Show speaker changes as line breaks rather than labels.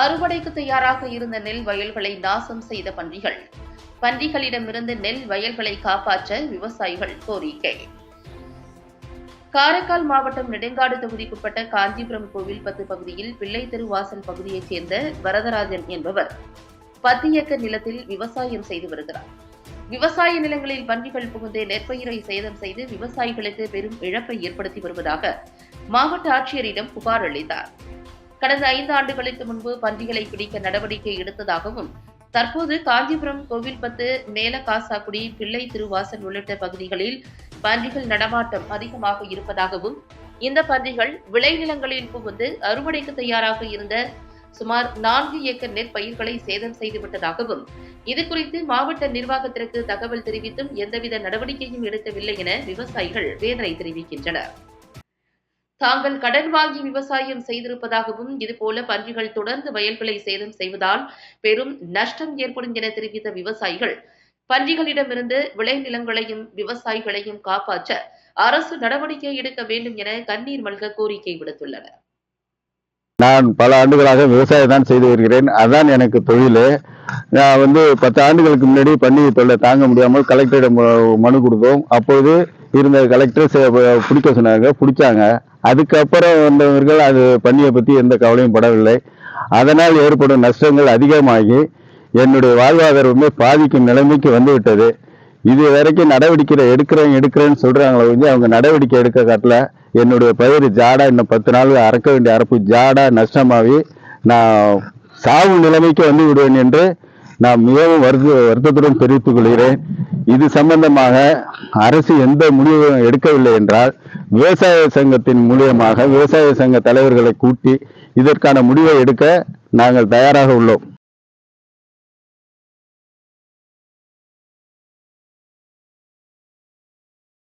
அறுவடைக்கு தயாராக இருந்த நெல் வயல்களை நாசம் செய்த பன்றிகள். பன்றிகளிடமிருந்து நெல் வயல்களை காப்பாற்ற விவசாயிகள் கோரிக்கை. காரைக்கால் மாவட்டம் நெடுங்காடு தொகுதிக்குட்பட்ட காஞ்சிபுரம் கோவில் பத்து பகுதியில் பிள்ளை தெருவாசல் பகுதியைச் சேர்ந்த வரதராஜன் என்பவர் பத்து ஏக்கர் நிலத்தில் விவசாயம் செய்து வருகிறார். விவசாய நிலங்களில் பன்றிகள் புகுந்து நெற்பயிரை சேதம் செய்து விவசாயிகளுக்கு பெரும் இழப்பை ஏற்படுத்தி வருவதாக மாவட்ட ஆட்சியரிடம் புகார் அளித்தார். கடந்த ஐந்து ஆண்டுகளுக்கு முன்பு பன்றிகளை பிடிக்க நடவடிக்கை எடுத்ததாகவும் தற்போது காஞ்சிபுரம் கோவில்பத்து மேலகாசாக்குடி பிள்ளை திருவாசல் உள்ளிட்ட பகுதிகளில் பன்றிகள் நடமாட்டம் அதிகமாக இருப்பதாகவும் இந்த பன்றிகள் விளைநிலங்களில் புகுந்து அறுவடைக்கு தயாராக இருந்த சுமார் நான்கு ஏக்கர் நெற்பயிர்களை சேதம் செய்துவிட்டதாகவும் இது குறித்து மாவட்ட நிர்வாகத்திற்கு தகவல் தெரிவித்தும் எந்தவித நடவடிக்கையும் எடுக்கவில்லை என விவசாயிகள் வேதனை தெரிவிக்கின்றனர். தாங்கள் கடன் வாங்கி விவசாயம் செய்திருப்பதாகவும் இதுபோல பன்றிகள் தொடர்ந்து வயல்களை சேதம் செய்வதால் பெரும் நஷ்டம் ஏற்படும் என தெரிவித்த விவசாயிகள் பன்றிகளிடமிருந்து விளைநிலங்களையும் விவசாயிகளையும் காப்பாற்ற அரசு நடவடிக்கை எடுக்க வேண்டும் என கண்ணீர் மல்க கோரிக்கை விடுத்துள்ளனர்.
நான் பல ஆண்டுகளாக விவசாயம் தான் செய்து வருகிறேன். அதான் எனக்கு தொழில். நான் வந்து பத்து ஆண்டுகளுக்கு முன்னாடி பண்டிகை தொல்லை தாங்க முடியாமல் கலெக்டரிடம் மனு கொடுத்தோம். அப்போது இருந்த கலெக்டர் பிடிக்க சொன்னாங்க பிடிச்சாங்க. அதுக்கப்புறம் வந்தவர்கள் அது பண்ணியை பற்றி எந்த கவலையும் படவில்லை. அதனால் ஏற்படும் நஷ்டங்கள் அதிகமாகி என்னுடைய வாழ்வாதாரமே பாதிக்கும் நிலைமைக்கு வந்துவிட்டது இது வரைக்கும் நடவடிக்கை எடுக்கிறேன் எடுக்கிறேன்னு சொல்கிறாங்களே வந்து அவங்க நடவடிக்கை எடுக்க காட்டல. என்னுடைய பயிர் ஜாடா இன்னும் பத்து நாள் அறக்க வேண்டிய அறப்பு ஜாடா நஷ்டமாகி நான் சாவு நிலைமைக்கு வந்து விடுவேன் என்று நான் மிகவும் வருத்த வருத்தத்துடன் தெரிவித்துக் கொள்கிறேன். இது சம்பந்தமாக அரசு எந்த முடிவும் எடுக்கவில்லை என்றால் விவசாய சங்கத்தின் மூலியமாக விவசாய சங்க தலைவர்களை கூட்டி இதற்கான முடிவை எடுக்க நாங்கள் தயாராக உள்ளோம்.